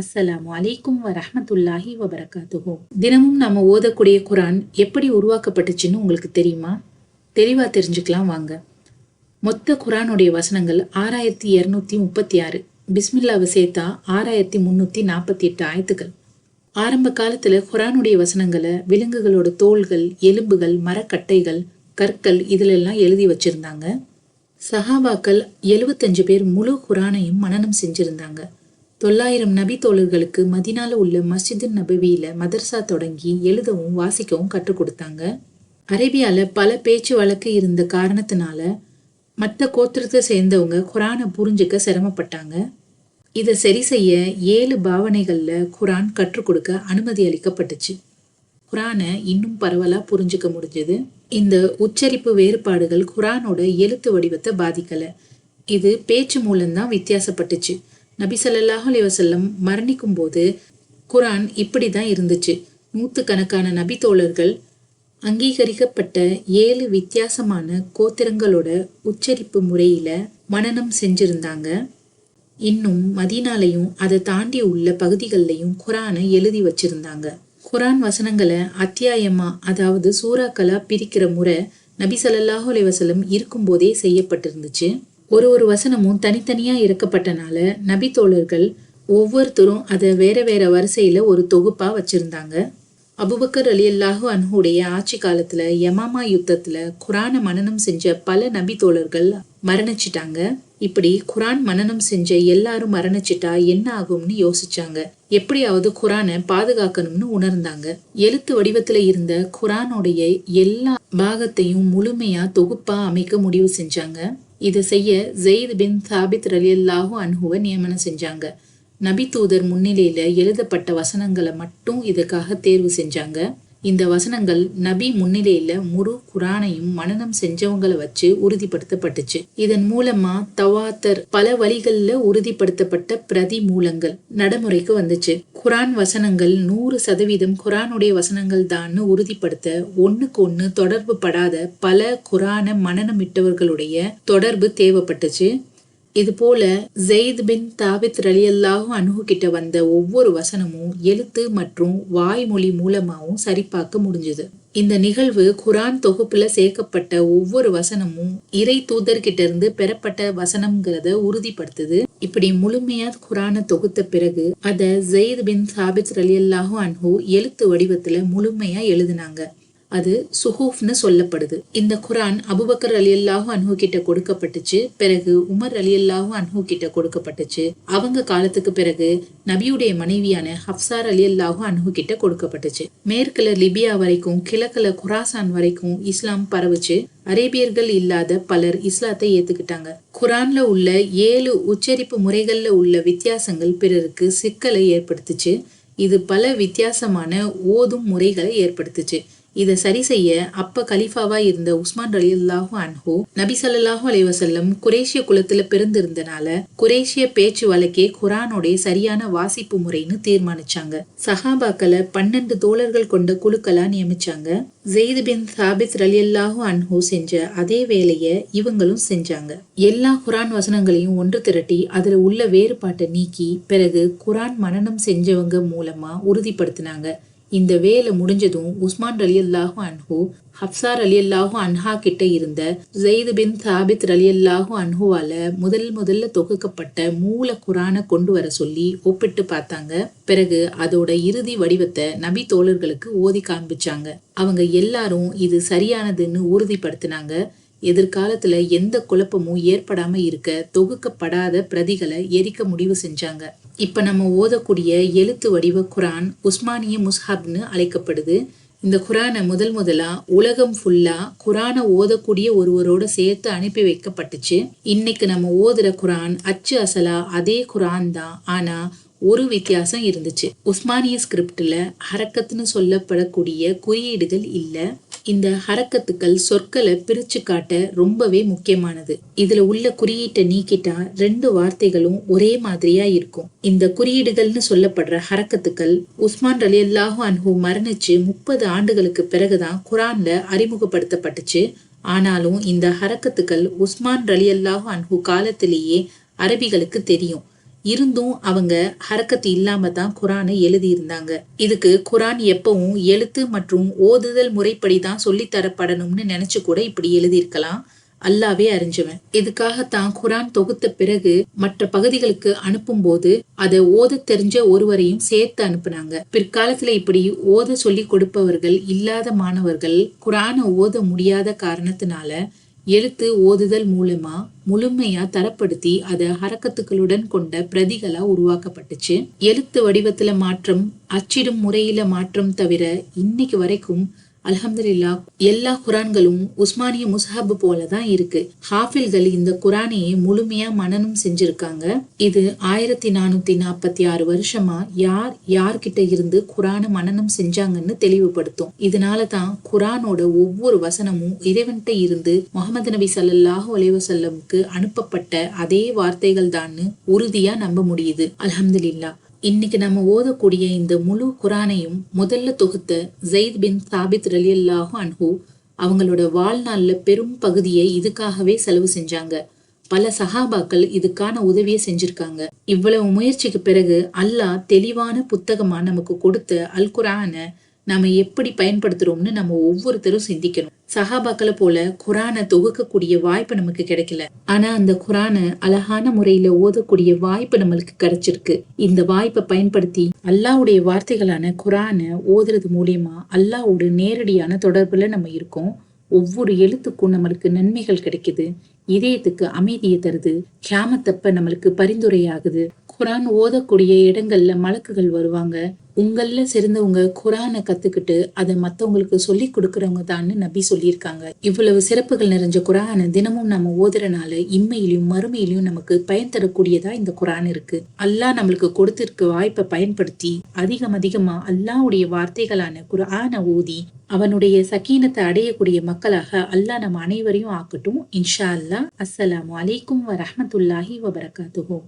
அஸ்ஸலாம் அலைக்கும் வரமத்துல்லாஹி வபரகாத்துஹு. தினமும் நம்ம ஓதக்கூடிய குரான் எப்படி உருவாக்கப்பட்டுச்சுன்னு உங்களுக்கு தெரியுமா? தெளிவாக தெரிஞ்சுக்கலாம் வாங்க. மொத்த குரானுடைய வசனங்கள் ஆறாயிரத்தி இரநூத்தி முப்பத்தி ஆறு. பிஸ்மில்லாவை சேர்த்தா ஆறாயிரத்தி முந்நூற்றி நாற்பத்தி எட்டு ஆயத்துக்கள். ஆரம்ப காலத்தில் குரானுடைய வசனங்களை விலங்குகளோட தோள்கள் எலும்புகள் மரக்கட்டைகள் கற்கள் இதிலெல்லாம் எழுதி வச்சிருந்தாங்க. சஹாபாக்கள் எழுவத்தஞ்சு பேர் முழு குரானையும் மனனம் செஞ்சிருந்தாங்க. தொள்ளாயிரம் நபி தோழர்களுக்கு மதினால உள்ள மஸ்ஜிது நபவியில மதர்சா தொடங்கி எழுதவும் வாசிக்கவும் கற்றுக் கொடுத்தாங்க. அரேபியால பல பேச்சு வழக்கு இருந்த காரணத்தினால மற்ற கோத்திரத்தை சேர்ந்தவங்க குரானை புரிஞ்சுக்க சிரமப்பட்டாங்க. இதை சரி செய்ய ஏழு பாவனைகளில் குரான் கற்றுக் கொடுக்க அனுமதி அளிக்கப்பட்டுச்சு. குரானை இன்னும் பரவலா புரிஞ்சுக்க முடிஞ்சது. இந்த உச்சரிப்பு வேறுபாடுகள் குரானோட எழுத்து வடிவத்தை பாதிக்கல. இது பேச்சு மூலம்தான் வித்தியாசப்பட்டுச்சு. நபி ஸல்லல்லாஹு அலி வசல்லம் மரணிக்கும் போது குரான் இப்படி தான் இருந்துச்சு. நூற்றுக்கணக்கான நபி தோழர்கள் அங்கீகரிக்கப்பட்ட ஏழு வித்தியாசமான கோத்திரங்களோட உச்சரிப்பு முறையில் மனநம் செஞ்சிருந்தாங்க. இன்னும் மதீனாலையும் அதை தாண்டி உள்ள பகுதிகள்லையும் குரானை எழுதி வச்சிருந்தாங்க. குரான் வசனங்களை அத்தியாயமா அதாவது சூறாக்களா பிரிக்கிற முறை நபி சல்லாஹூ அலைஹி வஸல்லம் இருக்கும்போதே செய்யப்பட்டிருந்துச்சு. ஒரு ஒரு வசனமும் தனித்தனியாக இருக்கப்பட்டனால நபி தோழர்கள் ஒவ்வொருத்தரும் அதை வேற வேற வரிசையில் ஒரு தொகுப்பாக வச்சுருந்தாங்க. அபுபக்கர் அலி அல்லாஹு அன்ஹுடைய ஆட்சி காலத்தில் யமாமா யுத்தத்தில் குரானை மனனம் செஞ்ச பல நபி தோழர்கள் மரணிச்சிட்டாங்க. இப்படி குரான் மனனம் செஞ்ச எல்லாரும் மரணிச்சிட்டா என்ன ஆகும்னு யோசிச்சாங்க. எப்படியாவது குரானை பாதுகாக்கணும்னு உணர்ந்தாங்க. எழுத்து வடிவத்தில் இருந்த குரானுடைய எல்லா பாகத்தையும் முழுமையாக தொகுப்பாக அமைக்க முடிவு செஞ்சாங்க. இதை செய்ய ஜெயித் பின் சாபித் ரலியல்லாஹு அன்ஹுவை நியமனம் செஞ்சாங்க. நபி தூதர் முன்னிலையில் எழுதப்பட்ட வசனங்களை மட்டும் இதுக்காக தேர்வு செஞ்சாங்க. இந்த வசனங்கள் நபி முன்னிலையில முழு குரானையும் மனனம் செஞ்சவங்களை வச்சு உறுதிப்படுத்தப்பட்டுச்சு. இதன் மூலமா தவாத்தர் பல வழிகள்ல உறுதிப்படுத்தப்பட்ட பிரதி மூலங்கள் நடைமுறைக்கு வந்துச்சு. குரான் வசனங்கள் நூறு சதவீதம் குரானுடைய வசனங்கள் தான்னு உறுதிப்படுத்த ஒண்ணுக்கு ஒண்ணு தொடர்பு படாத பல குரான மனநமிட்டவர்களுடைய தொடர்பு தேவைப்பட்டுச்சு. இது போல ஜெயித் பின் தாபித் ரலியல்லாஹு அணுகு கிட்ட வந்த ஒவ்வொரு வசனமும் எழுத்து மற்றும் வாய்மொழி மூலமாகவும் சரிபார்க்க முடிஞ்சது. இந்த நிகழ்வு குரான் தொகுப்புல சேர்க்கப்பட்ட ஒவ்வொரு வசனமும் இறை தூதர்கிட்ட இருந்து பெறப்பட்ட வசனம்ங்கிறத உறுதிப்படுத்துது. இப்படி முழுமையா குரானை தொகுத்த பிறகு அத ஜெயித் பின் சாபித் ரலியல்லாஹு அன்ஹு எழுத்து வடிவத்துல முழுமையா எழுதினாங்க. அது சுஹூஃப்னு சொல்லப்படுது. இந்த குரான் அபுபக்கர் அலி அல்லாஹு அன்ஹு கிட்ட கொடுக்கப்பட்டுச்சு. பிறகு உமர் அலி அல்லாஹு அன்ஹு கிட்ட கொடுக்கப்பட்டுச்சு. அவங்க காலத்துக்கு பிறகு நபியுடைய மனைவியான ஹப்சார் அலி அல்லாஹு அன்ஹு கிட்ட கொடுக்கப்பட்டுச்சு. மேற்குல லிபியா வரைக்கும் கிழக்குல குராசான் வரைக்கும் இஸ்லாம் பரவுச்சு. அரேபியர்கள் இல்லாத பலர் இஸ்லாத்தை ஏத்துக்கிட்டாங்க. குரான்ல உள்ள ஏழு உச்சரிப்பு முறைகள்ல உள்ள வித்தியாசங்கள் பிறருக்கு சிக்கலை ஏற்படுத்துச்சு. இது பல வித்தியாசமான ஓதும் முறைகளை ஏற்படுத்துச்சு. இதை சரி செய்ய அப்ப கலிஃபாவா இருந்த உஸ்மான் அலி அல்லாஹூ அன்ஹூ நபி சல்லாஹூ அலைவசல்லம் குரேஷிய குலத்துல பிறந்திருந்தனால குரேஷிய பேச்சு வழக்கே குரானோடைய சரியான வாசிப்பு முறைன்னு தீர்மானிச்சாங்க. சஹாபாக்களை பன்னெண்டு தோழர்கள் கொண்ட குழுக்களா நியமிச்சாங்க. ஜெயித் பின் சாபித் ரலி அல்லாஹூ அன்ஹூ செஞ்ச அதே வேலைய இவங்களும் செஞ்சாங்க. எல்லா குரான் வசனங்களையும் ஒன்று திரட்டி அதுல உள்ள வேறுபாட்டை நீக்கி பிறகு குரான் மனனம் செஞ்சவங்க மூலமா உறுதிப்படுத்தினாங்க. இந்த வேலை முடிஞ்சதும் உஸ்மான் அலி அல்லாஹு அன்ஹு ஹப்சார் அலி அல்லாஹு அன்ஹா கிட்ட இருந்த ஜெயிது பின் சாபித் அலி அல்லாஹு அன்ஹுவால முதல் முதல்ல தொகுக்கப்பட்ட மூல குரானை கொண்டு வர சொல்லி ஒப்பிட்டு பார்த்தாங்க. பிறகு அதோட இறுதி வடிவத்தை நபி தோழர்களுக்கு ஓதி காண்பிச்சாங்க. அவங்க எல்லாரும் இது சரியானதுன்னு உறுதிப்படுத்தினாங்க. எதிர்காலத்துல எந்த குழப்பமும் ஏற்படாம இருக்க தொகுக்கப்படாத பிரதிகளை எரிக்க முடிவு செஞ்சாங்க. இப்போ நம்ம ஓதக்கூடிய எழுத்து வடிவ குரான் உஸ்மானிய முஸ்ஹப்னு அழைக்கப்படுது. இந்த குரானை முதல் முதலாக உலகம் ஃபுல்லாக குரானை ஓதக்கூடிய ஒருவரோட சேர்த்து அனுப்பி வைக்கப்பட்டுச்சு. இன்னைக்கு நம்ம ஓதுற குரான் அச்சு அசலா அதே குரான் தான். ஆனால் ஒரு வித்தியாசம் இருந்துச்சு. உஸ்மானிய ஸ்கிரிப்டில் ஹரக்கத்துன்னு சொல்லப்படக்கூடிய குறியீடுகள் இல்லை. இந்த ஹரக்கத்துக்கள் சொற்களை பிரிச்சு காட்ட ரொம்பவே முக்கியமானது. இதுல உள்ள குறியீட்டை நீக்கிட்டா ரெண்டு வார்த்தைகளும் ஒரே மாதிரியா இருக்கும். இந்த குறியீடுகள்னு சொல்லப்படுற ஹரக்கத்துக்கள் உஸ்மான் அலி அல்லாஹு அன்ஹு மரணிச்சு முப்பது ஆண்டுகளுக்கு பிறகுதான் குரான்ல அறிமுகப்படுத்தப்பட்டுச்சு. ஆனாலும் இந்த ஹரக்கத்துக்கள் உஸ்மான் ரலி அல்லாஹு அன்ஹு காலத்திலேயே அரபிகளுக்கு தெரியும். இருந்தும் அவங்க ஹரக்கத்து இல்லாம தான் குரானை எழுதியிருந்தாங்க. இதுக்கு குரான் எப்பவும் எழுத்து மற்றும் ஓதுதல் முறைப்படி தான் சொல்லித்தரப்படணும்னு நினைச்சு கூட இப்படி எழுதியிருக்கலாம். அல்லாவே அறிஞ்சவன். இதுக்காகத்தான் குரான் தொகுத்த பிறகு மற்ற பகுதிகளுக்கு அனுப்பும் போது அதை ஓத தெரிஞ்ச ஒருவரையும் சேர்த்து அனுப்புனாங்க. பிற்காலத்துல இப்படி ஓத சொல்லி கொடுப்பவர்கள் இல்லாத மாணவர்கள் குரானை ஓத முடியாத காரணத்தினால எழுத்து ஓதுதல் மூலமா முழுமையா தரப்படுத்தி அதை ஹரக்கத்துக்களுடன் கொண்ட பிரதிகளா உருவாக்கப்பட்டுச்சு. எழுத்து வடிவத்துல மாற்றம் அச்சிடும் முறையில மாற்றம் தவிர இன்னைக்கு வரைக்கும் அல்ஹம்துலில்லா எல்லா குரான்களும் உஸ்மானிய முஸ்ஹப் போல தான் இருக்கு. ஹாஃபில்கள் இந்த குரானையே முழுமையா மனனம் செஞ்சிருக்காங்க. இது ஆயிரத்தி நானூத்தி நாற்பத்தி ஆறு வருஷமா யார் யார்கிட்ட இருந்து குரான மனனம் செஞ்சாங்கன்னு தெளிவுபடுத்தும். இதனால தான் குரானோட ஒவ்வொரு வசனமும் இறைவன்கிட்ட இருந்து முகமது நபி சல்லாஹூ அலைவசல்லமுக்கு அனுப்பப்பட்ட அதே வார்த்தைகள் தான்னு உறுதியா நம்ப முடியுது. அலமதுல்லா இன்னைக்கு நம்ம ஓதக்கூடிய இந்த முழு குரானையும் முதல்ல தொகுத்த ஜெயித் பின் சாபித் ரலி அல்லாஹு அன்ஹூ அவங்களோட வாழ்நாளில் பெரும் பகுதியை இதுக்காகவே செலவு செஞ்சாங்க. பல சஹாபாக்கள் இதுக்கான உதவியை செஞ்சிருக்காங்க. இவ்வளவு முயற்சிக்கு பிறகு அல்லாஹ் தெளிவான புத்தகமா நமக்கு கொடுத்த அல் குரான நாம எப்படி பயன்படுத்துறோம்னு நம்ம ஒவ்வொருத்தரும் சிந்திக்கணும். சஹாபாக்களை போல குரானை தொகுக்கக்கூடிய வாய்ப்பு நமக்கு கிடைக்கல. ஆனா அந்த குரானை அழகான முறையில ஓதக்கூடிய வாய்ப்பு நம்மளுக்கு கிடைச்சிருக்கு. இந்த வாய்ப்பை பயன்படுத்தி அல்லாவுடைய வார்த்தைகளான குரானை ஓதுறது மூலியமா அல்லாவோட நேரடியான தொடர்புல நம்ம இருக்கோம். ஒவ்வொரு எழுத்துக்கும் நம்மளுக்கு நன்மைகள் கிடைக்குது. இதயத்துக்கு அமைதியை தருது. கேமத்தப்ப நம்மளுக்கு பரிந்துரையாகுது. குரான் ஓதக்கூடிய இடங்கள்ல மலக்குகள் வருவாங்க. உங்கள்ல சிறந்தவங்க குரானை கத்துக்கிட்டு அதை மத்தவங்களுக்கு சொல்லி கொடுக்கறவங்க தான் நபி சொல்லியிருக்காங்க. இவ்வளவு சிறப்புகள் நிறைஞ்ச குரானை தினமும் நம்ம ஓதுறனால இம்மையிலையும் மறுமையிலையும் நமக்கு பயன் தரக்கூடியதா இந்த குரான் இருக்கு. அல்லாஹ் நம்மளுக்கு கொடுத்திருக்க வாய்ப்பை பயன்படுத்தி அதிகம் அதிகமா அல்லாவுடைய வார்த்தைகளான குரானை ஓதி அவனுடைய சக்கீனத்தை அடையக்கூடிய மக்களாக அல்லாஹ் நம்ம அனைவரையும் ஆக்கட்டும். இன்ஷா அல்லா அஸ்ஸலாமு அலைக்கும் வரமத்துல்லாஹி வபரகாத்துஹோ.